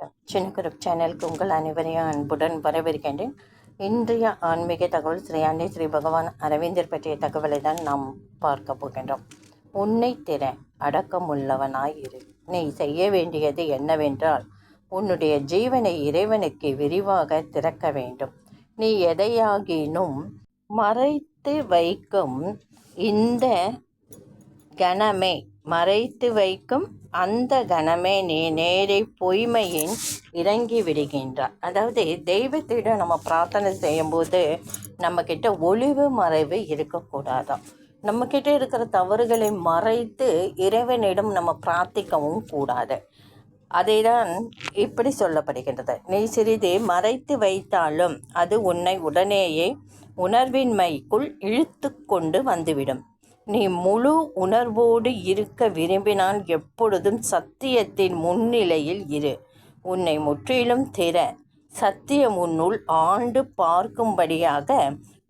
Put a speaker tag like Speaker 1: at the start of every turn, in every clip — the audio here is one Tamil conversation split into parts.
Speaker 1: வணக்கம் சேனலுக்கு உங்கள் அனைவரையும் அன்புடன் வரவேற்கின்றேன். இன்றைய ஆன்மீக தகவல் ஸ்ரீ அன்னை ஸ்ரீ பகவான் அரவிந்தர் பற்றிய தகவலை தான் நாம் பார்க்க போகின்றோம். உன்னை திற அடக்கமுள்ளவனாய் இரு. நீ செய்ய வேண்டியது என்னவென்றால் உன்னுடைய ஜீவனை இறைவனுக்கு விரிவாக திறக்க வேண்டும். நீ எதையாகினும் மறைத்து வைக்கும் இந்த கணமே மறைத்து வைக்கும் அந்த கணமே நீ நேரே பொய்மையின் இறங்கி விடுகின்றார் அதாவது தெய்வத்திடம் நம்ம பிரார்த்தனை செய்யும்போது நம்மக்கிட்ட ஒளிவு மறைவு இருக்கக்கூடாதான் நம்மக்கிட்ட இருக்கிற தவறுகளை மறைத்து இறைவனிடம் நம்ம பிரார்த்திக்கவும் கூடாது. அதை தான் இப்படி சொல்லப்படுகின்றது. நீ சிறிது மறைத்து வைத்தாலும் அது உன்னை உடனேயே உணர்வின்மைக்குள் இழுத்து கொண்டு வந்துவிடும். நீ முழு உணர்வோடு இருக்க விரும்பினால் எப்பொழுதும் சத்தியத்தின் முன்னிலையில் இரு. உன்னை முற்றிலும் திற. சத்தியம் உன்னுள் ஆண்டு பார்க்கும்படியாக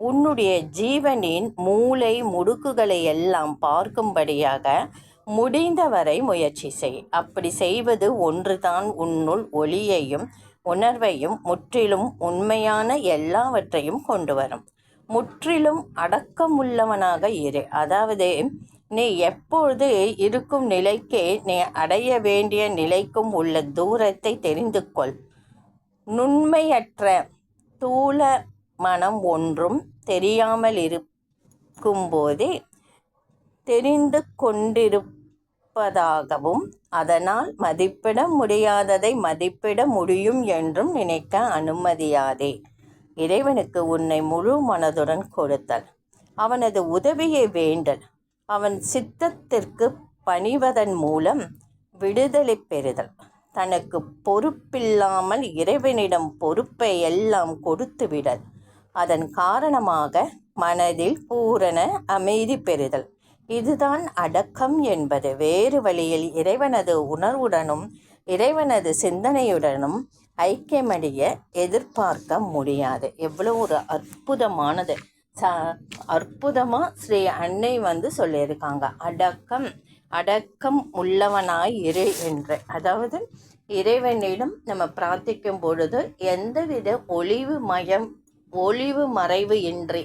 Speaker 1: உன்னுடைய ஜீவனின் மூளை முடுக்குகளை எல்லாம் பார்க்கும்படியாக முடிந்தவரை முயற்சி செய். அப்படி செய்வது ஒன்றுதான் உன்னுள் ஒளியையும் உணர்வையும் முற்றிலும் உண்மையான எல்லாவற்றையும் கொண்டு வரும். முற்றிலும் அடக்கமுள்ளவனாக இரு. அதாவது நீ எப்பொழுது இருக்கும் நிலைக்கே நீ அடைய வேண்டிய நிலைக்கும் உள்ள தூரத்தை தெரிந்து கொள். நுண்மையற்ற தூள மனம் ஒன்றும் தெரியாமல் இருக்கும்போதே தெரிந்து கொண்டிருப்பதாகவும் அதனால் மதிப்பிட முடியாததை மதிப்பிட முடியும் என்றும் நினைக்க அனுமதியாதே. இறைவனுக்கு உன்னை முழு மனதுடன் கொடுத்தல். அவனது உதவியை வேண்டல். அவன் சித்தத்திற்கு பணிவதன் மூலம் விடுதலை பெறுதல். தனக்கு பொறுப்பில்லாமல் இறைவனிடம் பொறுப்பை எல்லாம் கொடுத்து விடல். அதன் காரணமாக மனதில் பூரண அமைதி பெறுதல். இதுதான் அடக்கம் என்பது. வேறு வழியில் இறைவனது உணர்வுடனும் இறைவனது சிந்தனையுடனும் ஐக்கியமடைய எதிர்பார்க்க முடியாது. எவ்வளோ ஒரு அற்புதமானது. ச அற்புதமாக ஸ்ரீ அன்னை வந்து சொல்லியிருக்காங்க. அடக்கம் அடக்கம் உள்ளவனாய் இரு என்று. அதாவது இறைவனிடம் நம்ம பிரார்த்திக்கும் பொழுது எந்தவித ஒளிவு மயம் ஒளிவு மறைவு இன்றி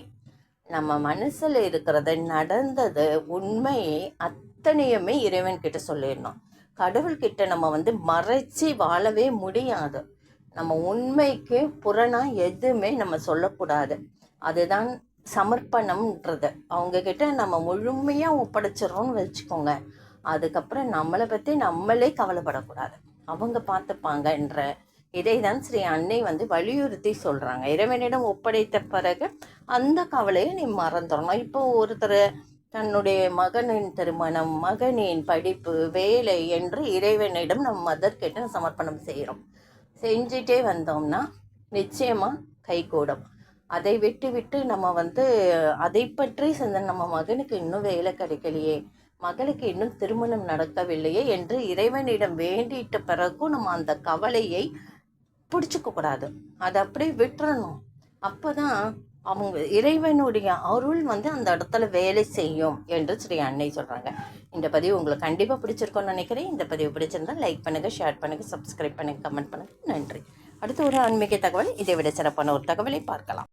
Speaker 1: நம்ம மனசில் இருக்கிறது நடந்தது உண்மையை அத்தனையுமே இறைவன்கிட்ட சொல்லிடணும். கடவுள்கிட்ட நம்ம வந்து மறைச்சி வாழவே முடியாது. நம்ம உண்மைக்கு புறனா எதுவுமே நம்ம சொல்லக்கூடாது. அதுதான் சமர்ப்பணம்ன்றது. அவங்கக்கிட்ட நம்ம முழுமையாக ஒப்படைச்சிடறோம்னு வச்சுக்கோங்க. அதுக்கப்புறம் நம்மளை பற்றி நம்மளே கவலைப்படக்கூடாது. அவங்க பார்த்துப்பாங்கன்ற இதை தான் ஸ்ரீ அன்னை வந்து வலியுறுத்தி சொல்கிறாங்க இறைவனிடம் ஒப்படைத்த பிறகு அந்த கவலையை நீ மறந்துடணும். இப்போ ஒருத்தர் தன்னுடைய மகனின் திருமணம் மகனின் படிப்பு வேலை என்று இறைவனிடம் நம் மதர்கிட்ட சமர்ப்பணம் செய்கிறோம். செஞ்சிட்டே வந்தோம்னா நிச்சயமாக கைகூடும். அதை விட்டு விட்டு நம்ம வந்து அதை பற்றி சிந்த நம்ம மகனுக்கு இன்னும் வேலை கிடைக்கலையே மகளுக்கு இன்னும் திருமணம் நடக்கவில்லையே என்று இறைவனிடம் வேண்டிட்ட பிறகும் நம்ம அந்த கவலையை பிடிச்சிக்க கூடாது அதை அப்படியே விட்டுறணும். அப்போ தான் அவங்க இறைவனுடைய அருள் வந்து அந்த இடத்துல வேலை செய்யும் என்று ஸ்ரீ அன்னை சொல்கிறாங்க இந்த பதிவு உங்களுக்கு கண்டிப்பாக பிடிச்சிருக்கோன்னு நினைக்கிறேன். இந்த பதிவு பிடிச்சிருந்தால் லைக் பண்ணுங்கள் ஷேர் பண்ணுங்கள் சப்ஸ்கிரைப் பண்ணுங்கள் கமெண்ட் பண்ணுங்கள் நன்றி. அடுத்து ஒரு ஆன்மீக தகவல். இதை விட சிறப்பான ஒரு தகவலை பார்க்கலாம்.